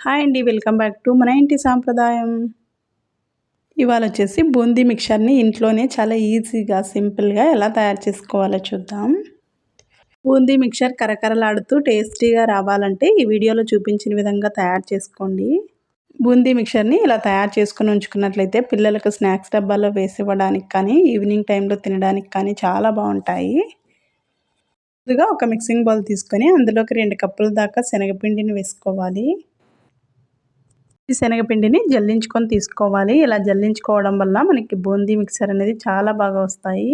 Hi అండి welcome back to మన ఇంటి సాంప్రదాయం. ఇవాళ వచ్చేసి బూందీ మిక్చర్ని ఇంట్లోనే చాలా ఈజీగా సింపుల్గా ఎలా తయారు చేసుకోవాలో చూద్దాం. బూందీ మిక్చర్ కరకరలాడుతూ టేస్టీగా రావాలంటే ఈ వీడియోలో చూపించిన విధంగా తయారు చేసుకోండి. బూందీ మిక్చర్ని ఇలా తయారు చేసుకుని ఉంచుకున్నట్లయితే పిల్లలకు స్నాక్స్ డబ్బాలో వేసి ఇవ్వడానికి కానీ ఈవినింగ్ టైంలో తినడానికి కానీ చాలా బాగుంటాయి. ముందుగా ఒక మిక్సింగ్ బౌల్ తీసుకొని అందులోకి రెండు కప్పుల దాకా శనగపిండిని వేసుకోవాలి. ఈ శనగపిండిని జల్లించుకొని తీసుకోవాలి. ఇలా జల్లించుకోవడం వల్ల మనకి బూందీ మిక్సర్ అనేది చాలా బాగా వస్తాయి.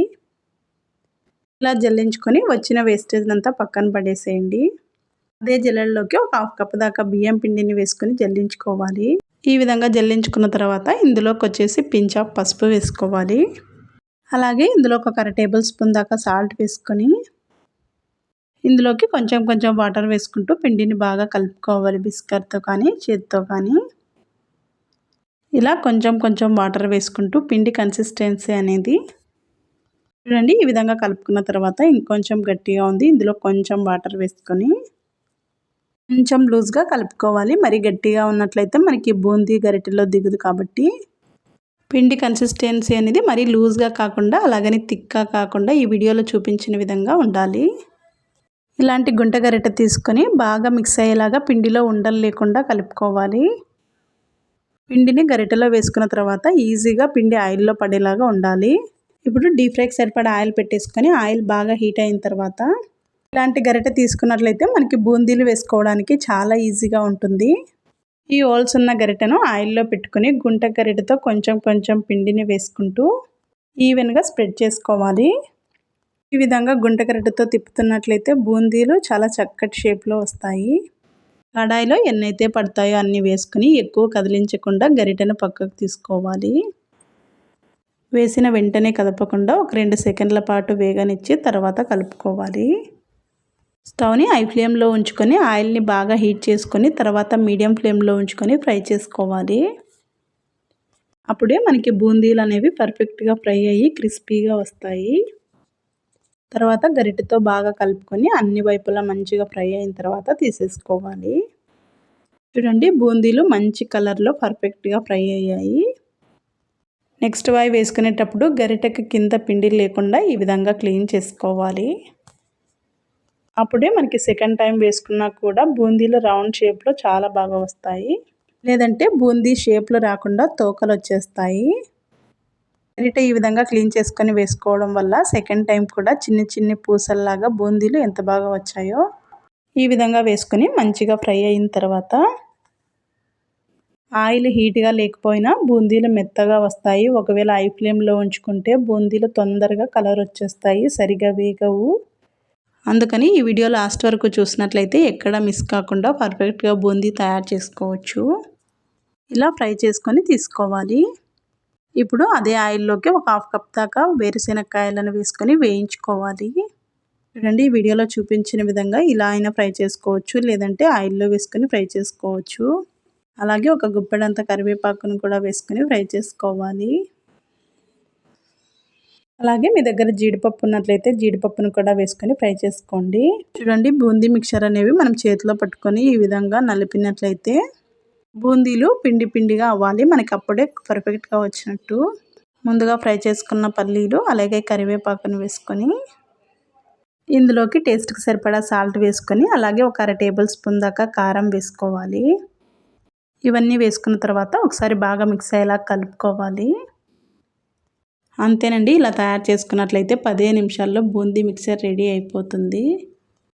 ఇలా జల్లించుకొని వచ్చిన వేస్టేజ్ అంతా పక్కన పడేసేయండి. అదే జల్లెల్లోకి ఒక హాఫ్ కప్ దాకా బియ్యం పిండిని వేసుకొని జల్లించుకోవాలి. ఈ విధంగా జల్లించుకున్న తర్వాత ఇందులోకి వచ్చేసి పించ్ ఆఫ్ పసుపు వేసుకోవాలి. అలాగే ఇందులో ఒక అర టేబుల్ స్పూన్ దాకా సాల్ట్ వేసుకొని ఇందులోకి కొంచెం కొంచెం వాటర్ వేసుకుంటూ పిండిని బాగా కలుపుకోవాలి. బిస్కర్తో కానీ చేతితో కానీ. ఇలా కొంచెం కొంచెం వాటర్ వేసుకుంటూ పిండి కన్సిస్టెన్సీ అనేది చూడండి ఈ విధంగా కలుపుకున్న తర్వాత ఇంకొంచెం గట్టిగా ఉంది. ఇందులో కొంచెం వాటర్ వేసుకొని కొంచెం లూజ్గా కలుపుకోవాలి. మరి గట్టిగా ఉన్నట్లయితే మనకి బూందీ గరిటెలో దిగదు కాబట్టి పిండి కన్సిస్టెన్సీ అనేది మరీ లూజ్గా కాకుండా అలాగని థిక్గా కాకుండా ఈ వీడియోలో చూపించిన విధంగా ఉండాలి. ఇలాంటి గుంట గరిటె తీసుకొని బాగా మిక్స్ అయ్యేలాగా పిండిలో ఉండలు లేకుండా కలుపుకోవాలి. పిండిని గరిటెలో వేసుకున్న తర్వాత ఈజీగా పిండి ఆయిల్లో పడేలాగా ఉండాలి. ఇప్పుడు డీప్ ఫ్రైకి సరిపడా ఆయిల్ పెట్టేసుకొని ఆయిల్ బాగా హీట్ అయిన తర్వాత ఇలాంటి గరిటె తీసుకున్నట్లయితే మనకి బూందీలు వేసుకోవడానికి చాలా ఈజీగా ఉంటుంది. ఈ హోల్స్ ఉన్న గరిటెను ఆయిల్లో పెట్టుకుని గుంట గరిటెతో కొంచెం కొంచెం పిండిని వేసుకుంటూ ఈవెన్గా స్ప్రెడ్ చేసుకోవాలి. ఈ విధంగా గుంట గరిటెతో తిప్పుతున్నట్లయితే బూందీలు చాలా చక్కటి షేప్లో వస్తాయి. కడాయిలో ఎన్నైతే పడతాయో అన్నీ వేసుకుని ఎక్కువ కదిలించకుండా గరిటెను పక్కకు తీసుకోవాలి. వేసిన వెంటనే కదపకుండా ఒక రెండు సెకండ్ల పాటు వేగనిచ్చి తర్వాత కలుపుకోవాలి. స్టవ్ని హై ఫ్లేమ్లో ఉంచుకొని ఆయిల్ని బాగా హీట్ చేసుకొని తర్వాత మీడియం ఫ్లేమ్లో ఉంచుకొని ఫ్రై చేసుకోవాలి. అప్పుడే మనకి బూందీలు అనేవి పర్ఫెక్ట్గా ఫ్రై అయ్యి క్రిస్పీగా వస్తాయి. తర్వాత గరిటెతో బాగా కలుపుకొని అన్ని వైపులా మంచిగా ఫ్రై అయిన తర్వాత తీసేసుకోవాలి. చూడండి బూందీలు మంచి కలర్లో పర్ఫెక్ట్గా ఫ్రై అయ్యాయి. నెక్స్ట్ వాయి వేసుకునేటప్పుడు గరిటెకి కింద పిండి లేకుండా ఈ విధంగా క్లీన్ చేసుకోవాలి. అప్పుడే మనకి సెకండ్ టైం వేసుకున్నా కూడా బూందీలు రౌండ్ షేప్లో చాలా బాగా వస్తాయి. లేదంటే బూందీ షేప్లో రాకుండా తోకలు వచ్చేస్తాయి. గరిట ఈ విధంగా క్లీన్ చేసుకొని వేసుకోవడం వల్ల సెకండ్ టైం కూడా చిన్న చిన్న పూసల్లాగా బూందీలు ఎంత బాగా వచ్చాయో ఈ విధంగా వేసుకొని మంచిగా ఫ్రై అయిన తర్వాత ఆయిల్ హీట్గా లేకపోయినా బూందీలు మెత్తగా వస్తాయి. ఒకవేళ ఐ ఫ్లేమ్లో ఉంచుకుంటే బూందీలు తొందరగా కలర్ వచ్చేస్తాయి. సరిగా వేగవు. అందుకని ఈ వీడియో లాస్ట్ వరకు చూసినట్లయితే ఎక్కడ మిస్ కాకుండా పర్ఫెక్ట్గా బూందీ తయారు చేసుకోవచ్చు. ఇలా ఫ్రై చేసుకొని తీసుకోవాలి. ఇప్పుడు అదే ఆయిల్లోకి ఒక హాఫ్ కప్ దాకా వేరుశెనక్కాయలను వేసుకొని వేయించుకోవాలి. చూడండి ఈ వీడియోలో చూపించిన విధంగా ఇలా అయినా ఫ్రై చేసుకోవచ్చు లేదంటే ఆయిల్లో వేసుకొని ఫ్రై చేసుకోవచ్చు. అలాగే ఒక గుప్పెడంత కరివేపాకును కూడా వేసుకొని ఫ్రై చేసుకోవాలి. అలాగే మీ దగ్గర జీడిపప్పు ఉన్నట్లయితే జీడిపప్పును కూడా వేసుకొని ఫ్రై చేసుకోండి. చూడండి బూందీ మిక్చర్ అనేవి మనం చేతిలో పట్టుకొని ఈ విధంగా నలిపినట్లయితే బూందీలు పిండి పిండిగా అవ్వాలి. మనకి అప్పుడే పర్ఫెక్ట్గా వచ్చినట్టు. ముందుగా ఫ్రై చేసుకున్న పల్లీలు అలాగే కరివేపాకును వేసుకొని ఇందులోకి టేస్ట్కి సరిపడా సాల్ట్ వేసుకొని అలాగే ఒక అర టేబుల్ స్పూన్ దాకా కారం వేసుకోవాలి. ఇవన్నీ వేసుకున్న తర్వాత ఒకసారి బాగా మిక్స్ అయ్యేలా కలుపుకోవాలి. అంతేనండి ఇలా తయారు చేసుకున్నట్లయితే పదిహేను నిమిషాల్లో బూందీ మిక్సర్ రెడీ అయిపోతుంది.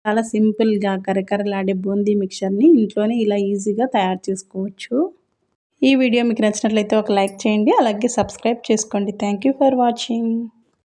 చాలా సింపుల్గా కరకరలాడే బూందీ మిక్చర్ని ఇంట్లోనే ఇలా ఈజీగా తయారు చేసుకోవచ్చు. ఈ వీడియో మీకు నచ్చినట్లయితే ఒక లైక్ చేయండి అలాగే సబ్స్క్రైబ్ చేసుకోండి. Thank for watching.